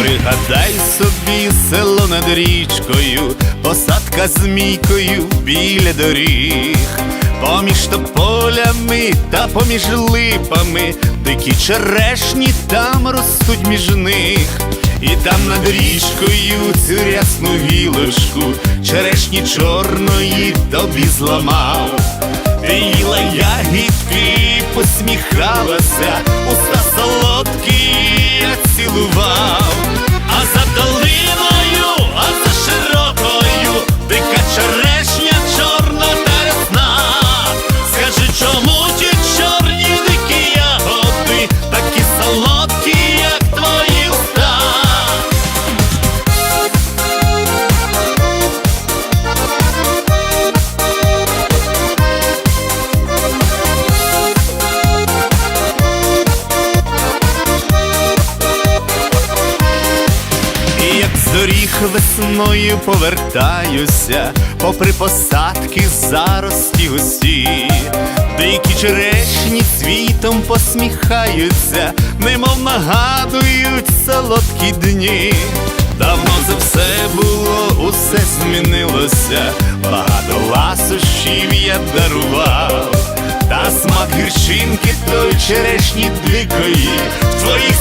Пригадай собі село над річкою, посадка з мійкою біля доріг, поміж тополями та поміж липами, дикі черешні там ростуть між них, і там над річкою цю рясну гілочку, черешні чорної тобі зламав. Ти їла ягідки, посміхалася, уста солодкі я цілував, а за долиною, весною повертаюся, попри посадки зарості густі, дикі черешні світом посміхаються, немов нагадують солодкі дні. Давно за все було, усе змінилося, багато ласощів я дарував, та смак гірчинки той черешні дикої в твоїх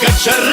cacharro